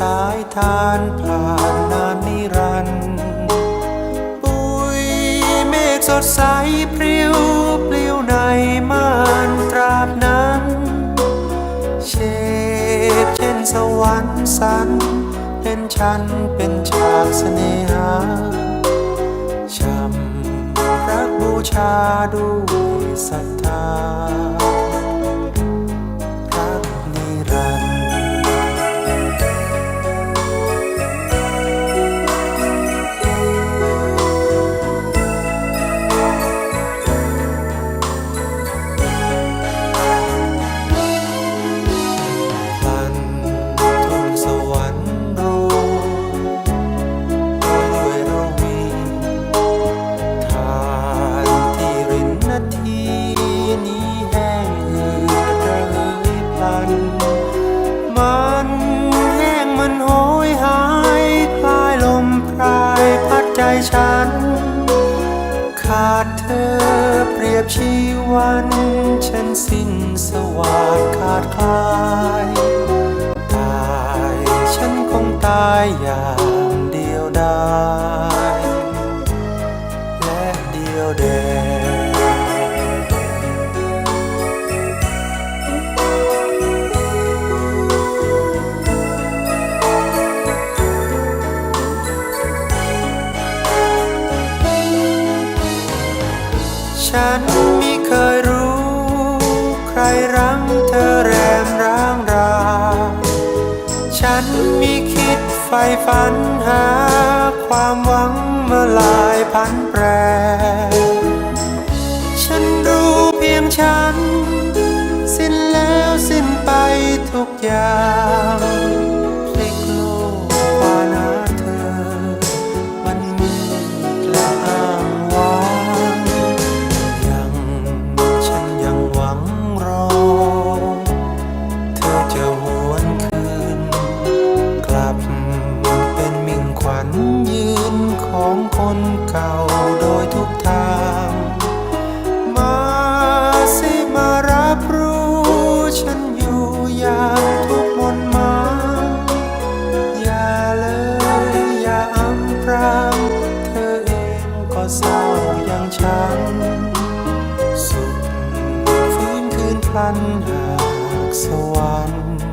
สายทานผ่านนานนิรันดร์ปุยเมฆสดใสพริ้วปลิวในม่านตราบนั้น เชิดเช่นสวรรค์สัน เป็นชั้นเป็นฉากเสน่หาช้ำรักบูชาด้วยศรัต ฉัน ขาดเธอเปรียบชีวันฉันสิ้นสวาดขาดคลายตายฉันคงตายอย่างเดียวดาย ฉันไม่เคยรู้ ใครรังเธอแรมร้างรา ฉันมีคิดใฝ่ฝันหา ความหวังเมื่อลายพันแปร ฉันรู้เพียงฉัน สิ้นแล้วสิ้นไปทุกอย่าง นหากสวรรค์